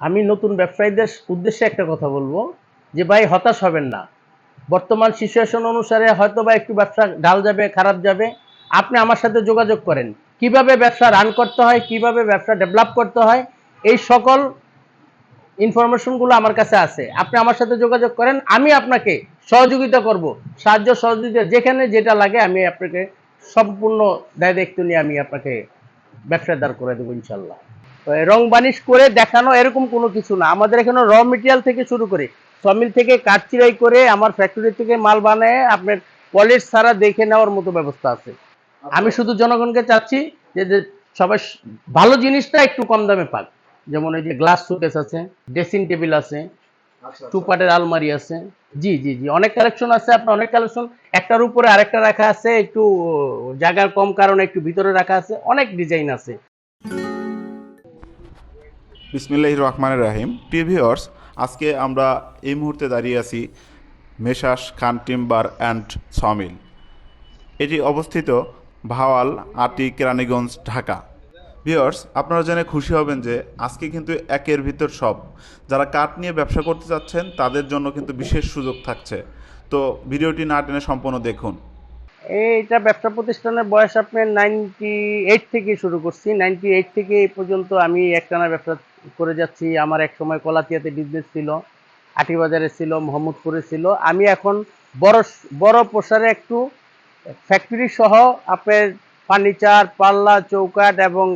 আমি নতুন ব্যবসায়ীদের উদ্দেশ্যে একটা কথা বলব যে ভাই হতাশ হবেন না। বর্তমান সিচুয়েশন অনুসারে হয়তো বা একটু ব্যবসা ডাল যাবে, খারাপ যাবে। আপনি আমার সাথে যোগাযোগ করেন। কীভাবে ব্যবসা রান করতে হয়, কীভাবে ব্যবসা ডেভেলপ করতে হয়, এই সকল ইনফরমেশনগুলো আমার কাছে আছে। আপনি আমার সাথে যোগাযোগ করেন, আমি আপনাকে সহযোগিতা করব। সাহায্য সহযোগিতা যেখানে যেটা লাগে আমি আপনাকে সম্পূর্ণ দায় দায়িত্ব নিয়ে আমি আপনাকে ব্যবসা দাঁড় করে দেবো ইনশাল্লাহ রং বানিশ করে দেখানো এরকম কোনো কিছু না। আমাদের এখানে র মেটেরিয়াল থেকে শুরু করে সমিল থেকে কাঠ চিরাই করে আমার ফ্যাক্টরি থেকে মাল বানায় আপনার পলিশ ছাড়া দেখে নেওয়ার মতো ব্যবস্থা আছে। আমি শুধু জনগণকে চাচ্ছি যে সবাই ভালো জিনিসটা একটু কম দামে পাক। যেমন ওই যে গ্লাস শোকেস আছে ড্রেসিং টেবিল আছে আচ্ছা টু পার্টের আলমারি আছে। জি জি জি অনেক কালেকশন আছে। আপনার অনেক কালেকশন একটার উপরে আরেকটা রাখা আছে একটু জায়গার কম কারণে একটু ভিতরে রাখা আছে অনেক ডিজাইন আছে। বিসমিল্লাহ রহমান রাহিম। টিভিওর্স আজকে আমরা এই মুহূর্তে দাঁড়িয়ে আছি মেশাস খান টিম্বার অ্যান্ড সমিল। এটি অবস্থিত ভাওয়াল আটি কেরানীগঞ্জ, ঢাকা। ভিওর্স আপনারা জেনে খুশি হবেন যে আজকে কিন্তু একের ভিতর সব। যারা কাঠ নিয়ে ব্যবসা করতে চাচ্ছেন, তাদের জন্য কিন্তু বিশেষ সুযোগ থাকছে। তো ভিডিওটি না টেনে সম্পূর্ণ দেখুন। এইটা ব্যবসা প্রতিষ্ঠানের বয়স আপনার নাইনটি এইট থেকে শুরু করছি। নাইনটি এইট থেকে এই পর্যন্ত আমি একটানা ব্যবসা করে যাচ্ছি। আমার এক সময় কলাতিয়াতে বিজনেস ছিল, আটিবাজারে ছিল, মোহাম্মদপুরে ছিল। আমি এখন বড় বড় প্রসারে একটু ফ্যাক্টরি সহ আপনার ফার্নিচার পাল্লা, চৌকাঠ এবং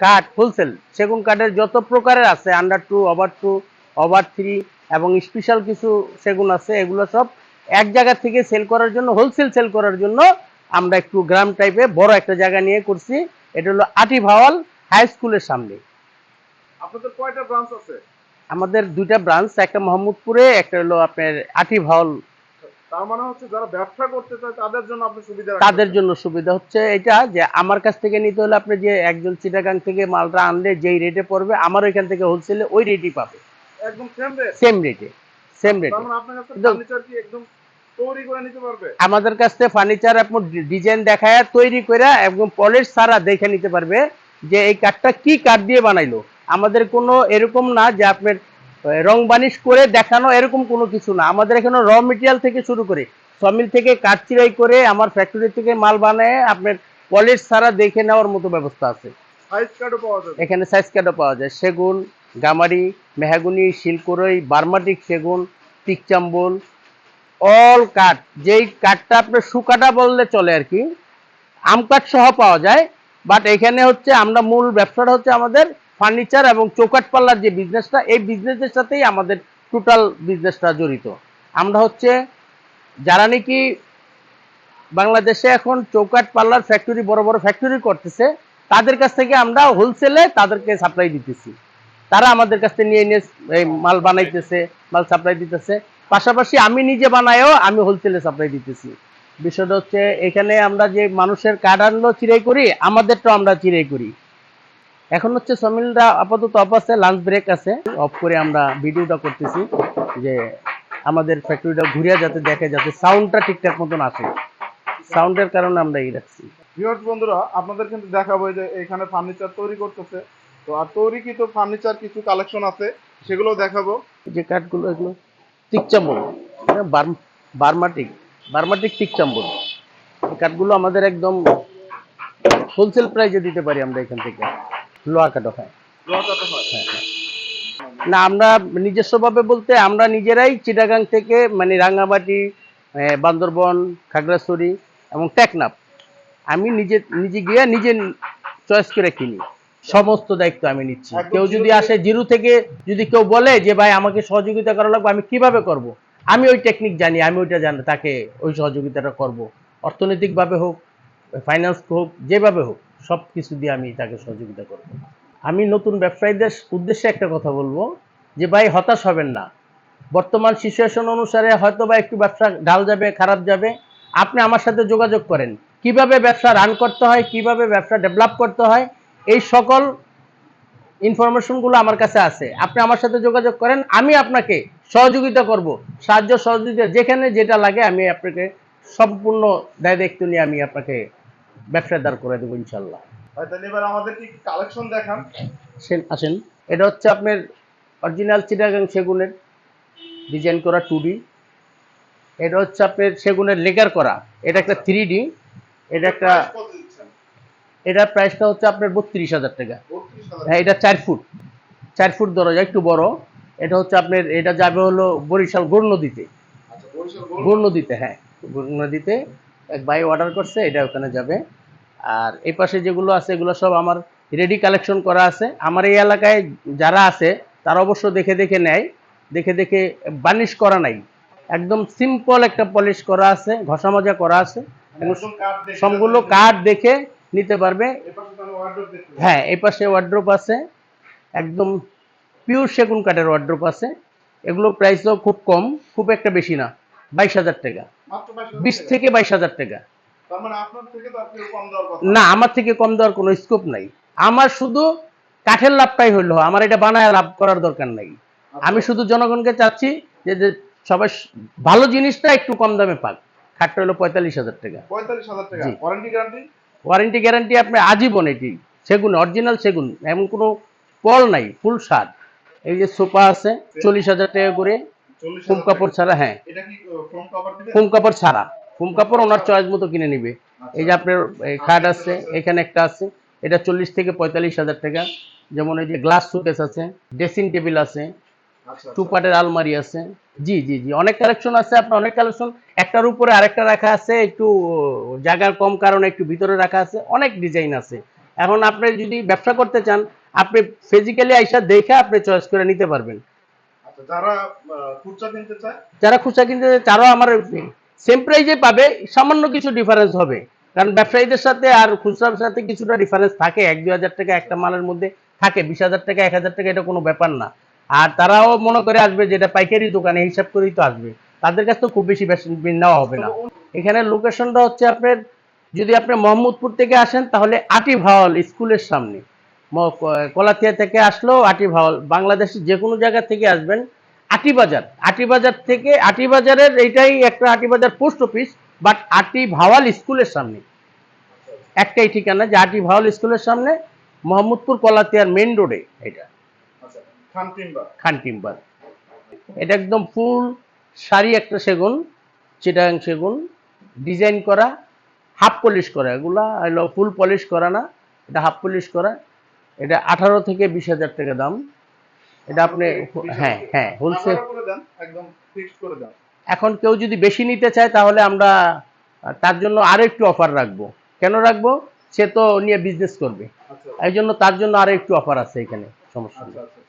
কাঠ হোলসেল সেগুন কাঠের যত প্রকারের আছে under two over two over three এবং স্পেশাল কিছু সেগুন আছে, এগুলো সব এক জায়গা থেকে সেল করার জন্য হোলসেল সেল করার জন্য আমরা একটু গ্রাম টাইপে বড় একটা জায়গা নিয়ে করছি। এটা হলো আটি ভাওয়াল হাই স্কুলের সামনে। আপনাদের কয়টা ব্রাঞ্চ আছে? আমাদের দুইটা ব্রাঞ্চ একটা মোহাম্মদপুরে একটা হলো আপনার আটি ভাওয়াল তার মানে হচ্ছে যারা ব্যবসা করতে চায় তাদের জন্য আপনি সুবিধা তাদের জন্য সুবিধা হচ্ছে এটা যে আমার কাছ থেকে নিতে হলে আপনি যে একজন চিটাগাং থেকে মালটা আনলে যেই রেটে পড়বে আমার ওইখান থেকে হোলসেলে ওই রেটই পাবে। একদম সেম রেট সেম রেটে সেম রেটে আপনার কাছে ফার্নিচার কি একদম তৈরি করে নিতে পারবে? আমাদের কাছ থেকে ফার্নিচার আপনি ডিজাইন দেখায় তৈরি করে একদম পলিশ ছাড়া দেখে নিতে পারবে যে এই কাঠটা কি কাঠ দিয়ে বানাইলো। আমাদের কোনো এরকম না যে আপনার রং বানিশ করে দেখানো এরকম কোনো কিছু না। আমাদের এখানে র মেটেরিয়াল থেকে শুরু করে সমিল থেকে কাঠ চিরাই করে আমার ফ্যাক্টরি থেকে মাল বানায় আপনার পলিশ ছাড়া দেখে নেওয়ার মতো ব্যবস্থা আছে। এখানে সাইজ কাঠও পাওয়া যায়। সেগুন গামারি মেহাগুনি শিলকরই বার্মাটিক সেগুন টিকচাম্বল অল কাঠ যেই কাঠটা আপনার সুকাটা বললে চলে আর কি। আম কাঠ সহ পাওয়া যায় বাট এখানে হচ্ছে আমরা মূল ব্যবসাটা হচ্ছে আমাদের ফার্নিচার এবং চৌকাট পাল্লার যে বিজনেসটা এই বিজনেসের সাথেই আমাদের টোটাল বিজনেসটা জড়িত। আমরা হচ্ছে যারা নাকি বাংলাদেশে এখন চৌকাট পাল্লার ফ্যাক্টরি বড় বড় ফ্যাক্টরি করতেছে, তাদের কাছ থেকে আমরা হোলসেলে তাদেরকে সাপ্লাই দিতেছি। তারা আমাদের কাছ থেকে নিয়ে নিয়ে মাল বানাইতেছে, মাল সাপ্লাই দিতেছে। পাশাপাশি আমি নিজে বানায়ও আমি হোলসেলে সাপ্লাই দিতেছি। বিষয়টা হচ্ছে এখানে আমরা যে মানুষের কার্ড আনলো, চিরাই করি, আমাদেরটাও আমরা চিরাই করি। এখন হচ্ছে সমিলরা আপাতত অফ আছে লাঞ্চ ব্রেক আছে। অফ করে আমরা ভিডিওটা করতেছি যে আমাদের ফ্যাক্টরিটা ঘুরিয়ে যাতে দেখে যাতে সাউন্ডটা ঠিকঠাক মতন আসে। সাউন্ডের কারণে আমরা এই রাখছি। ভিউয়ার্স বন্ধুরা আপনাদের কিন্তু দেখাবো যে এখানে ফার্নিচার তৈরি করতেছে। তো আর তৈরিকৃত ফার্নিচার কিছু কালেকশন আছে সেগুলো দেখাবো। যে কাঠগুলো এগুলো টিকচাম্বল বার্মাটিক বার্মাটিক টিকচাম্বল এই কাঠগুলো আমাদের একদম হোলসেল প্রাইসে দিতে পারি আমরা এখান থেকে। লোহা কাঠও হয়। লোহাটাতে হয়? না আমরা নিজস্বভাবে বলতে আমরা নিজেরাই চিটাগাং থেকে মানে রাঙ্গামাটি বান্দরবন খাগড়াছড়ি এবং টেকনাফ। আমি নিজে নিজে গিয়ে নিজে চয়েস করে কিনি। সমস্ত দায়িত্ব আমি নিচ্ছি। কেউ যদি আসে জিরো থেকে যদি কেউ বলে যে ভাই আমাকে সহযোগিতা করা লাগবে আমি কীভাবে করব। আমি ওই টেকনিক জানি আমি ওইটা জানি তাকে ওই সহযোগিতাটা করব। অর্থনৈতিকভাবে হোক ফাইন্যান্স হোক যেভাবে হোক। সব কিছু দিয়ে আমি তাকে সহযোগিতা করব। আমি নতুন ব্যবসায়ীদের উদ্দেশ্যে একটা কথা বলব যে, ভাই, হতাশ হবেন না। বর্তমান সিচুয়েশন অনুসারে হয়তো বা একটু ব্যবসা ডাল যাবে, খারাপ যাবে। আপনি আমার সাথে যোগাযোগ করেন। কীভাবে ব্যবসা রান করতে হয়, কীভাবে ব্যবসা ডেভেলপ করতে হয়, এই সকল ইনফরমেশনগুলো আমার কাছে আছে। আপনি আমার সাথে যোগাযোগ করেন, আমি আপনাকে সহযোগিতা করব। সাহায্য সহযোগিতা যেখানে যেটা লাগে, আমি আপনাকে সম্পূর্ণ দায় দায়িত্ব নিয়ে আমি আপনাকে ব্যবসা দাঁড় করে দেবো ইনশাল্লাহ। ভাই এবার আমাদের কি কালেকশন দেখান? আসেন এটা হচ্ছে আপনার অরিজিনাল চিটাগাং সেগুনের ডিজাইন করা টু ডি এটা হচ্ছে আপনার সেগুনের লেকার করা। এটা একটা থ্রি ডি এটা একটা এটার প্রাইসটা হচ্ছে আপনার বত্রিশ হাজার টাকা। হ্যাঁ এটা চার ফুট। চার ফুট দরজা একটু বড়। এটা হচ্ছে আপনার এটা যাবে হলো বরিশাল গোর নদীতে। আচ্ছা? গোর নদীতে হ্যাঁ। গোর নদীতে এক ভাই অর্ডার করছে এটা ওখানে যাবে। আর এই পাশে যেগুলো আছে এগুলো সব আমার রেডি কালেকশন করা আছে। আমার এই এলাকায় যারা আছে তারা অবশ্য দেখে দেখে নেয়। দেখে দেখে বার্নিশ করা নাই। একদম সিম্পল একটা পলিশ করা আছে ঘষা মাজা করা আছে। দেখে সবগুলো। কাঠ দেখে নিতে পারবে। হ্যাঁ এই পাশে ওয়ার্ড্রোপ আছে। একদম পিওর সেগুন কাঠের ওয়ার্ড্রোপ আছে। এগুলো প্রাইসও খুব কম খুব একটা বেশি না বাইশ হাজার টাকা। মাত্র 22,000 বিশ থেকে বাইশ হাজার টাকা। মানে না আমার থেকে কম দেওয়ার কোনো স্কোপ নাই। আমার শুধু কাঠের লাভটাই হইল আমার এটা বানায় লাভ করার দরকার নাই। আমি শুধু জনগণকে চাচ্ছি যে সবাই ভালো জিনিসটা একটু কম দামে পাক। খাটটা হলো পঁয়তাল্লিশ হাজার টাকা। পঁয়তাল্লিশ হাজার টাকা। ওয়ারেন্টি গ্যারান্টি ওয়ারেন্টি গ্যারান্টি আপনি আজীবন এটি সেগুন অরিজিনাল সেগুন এমন কোনো পল নাই ফুল সার। এই যে সোফা আছে চল্লিশ হাজার টাকা করে। ফোম কাপড় ছাড়া হ্যাঁ। এটা কি ফোম কাপড় ছাড়া। ফোম কাপড় ওনার চয়েস মতো কিনে নিবে। এই যে আপনার এই খাট আছে এখানে একটা আছে। এটা চল্লিশ থেকে পঁয়তাল্লিশ হাজার টাকা। যেমন এই যে গ্লাস শোকেস আছে ড্রেসিং টেবিল আছে আচ্ছা টু পার্টের আলমারি আছে। জি জি জি। অনেক কালেকশন আছে আপনার অনেক কালেকশন একটার উপরে আরেকটা রাখা আছে একটু জায়গার কম কারণে একটু ভিতরে রাখা আছে। অনেক ডিজাইন আছে। এখন আপনি যদি ব্যবসা করতে চান আপনি ফিজিক্যালি আইসা দেখে আপনি চয়েস করে নিতে পারবেন। আচ্ছা যারা খুচরা কিনতে চায়? যারা তারাও আমার সেম প্রাইজে পাবে, সামান্য কিছু ডিফারেন্স হবে। কারণ ব্যবসায়ীদের সাথে আর খুচরার সাথে কিছুটা ডিফারেন্স থাকে। এক, দুই হাজার টাকা একটা মালের মধ্যে থাকে, বিশ হাজার টাকা, এক হাজার টাকা, এটা কোনো ব্যাপার না। আর তারাও মনে করে আসবে যেটা পাইকারি দোকানে হিসাব করেই তো আসবে। তাদের কাছে তো খুব বেশি বেশি নেওয়া হবে না। এখানে লোকেশনটা হচ্ছে আপনার, যদি আপনি মোহাম্মদপুর থেকে আসেন, তাহলে আটি ভাওয়াল স্কুলের সামনে। ম- ক- কলাথিয়া থেকে আসলেও আটি ভাওয়াল বাংলাদেশের যে কোনো জায়গা থেকে আসবেন। আটি বাজার। আটি বাজার থেকে আটি বাজারের এইটাই একটা আটি বাজার পোস্ট অফিস বাট আটি ভাওয়াল স্কুলের সামনে। একটাই ঠিকানা যে আটি ভাওয়াল স্কুলের সামনে মোহাম্মদপুর কলাতিয়ার মেইন রোডে এটা। আচ্ছা খান টিম্বার। এটা একদম ফুল সারি একটা সেগুন চিটাং সেগুন ডিজাইন করা হাফ পলিশ করা। এগুলা ফুল পলিশ করা না এটা হাফ পলিশ করা। এটা আঠারো থেকে বিশ হাজার টাকা দাম। এটা আপনি হ্যাঁ হ্যাঁ হোলসেল এখন কেউ যদি বেশি নিতে চায় তাহলে আমরা তার জন্য আরও একটু অফার রাখব। কেন রাখব? সে তো নিয়ে বিজনেস করবে। আচ্ছা। এই জন্য তার জন্য আরও একটু অফার আছে এখানে সমস্যা নেই। আচ্ছা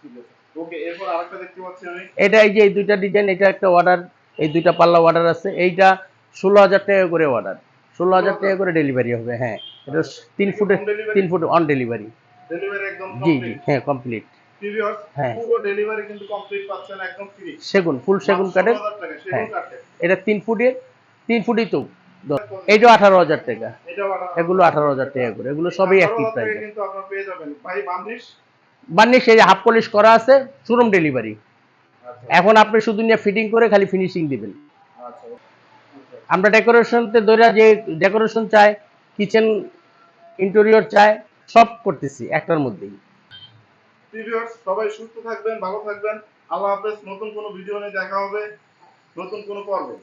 আচ্ছা এটা এই যে এই দুইটা ডিজাইন এটা একটা অর্ডার এই দুইটা পাল্লা অর্ডার আছে। এইটা ষোলো হাজার টাকা করে অর্ডার ষোলো হাজার টাকা করে ডেলিভারি হবে হ্যাঁ। এটা তিন delivery? তিন ফুট অন ডেলিভারি ডেলিভারি একদম কমপ্লিট হ্যাঁ কমপ্লিট হ্যাঁ। পুরো ডেলিভারি কিন্তু কমপ্লিট পাচ্ছেন একদম ফ্রি সেগুন ফুল সেগুন কাঠের। সেগুন হ্যাঁ। এটা তিন ফুটের তিন ফুটই তো। এইটাও আঠারো হাজার টাকা। এগুলো আঠারো হাজার টাকা করে। এগুলো সবই একই প্রাইস টাকা কিন্তু আপনারা পেয়ে যাবেন। ভাই বান্দিশ বার্নিশ এই হাফ পলিশ করা আছে শোরুম ডেলিভারি আচ্ছা। এখন আপনি শুধু নিয়ে ফিটিং করে খালি ফিনিশিং দিবেন। আচ্ছা। আমরা ডেকোরেশনতে ধরে যে ডেকোরেশন চাই কিচেন ইন্টেরিয়র চাই সব করতেছি, একটার মধ্যেই। সবাই সুস্থ থাকবেন, ভালো থাকবেন। আল্লাহ হাফেজ, নতুন কোনো ভিডিও নিয়ে দেখা হবে, নতুন কোনো পর্বে।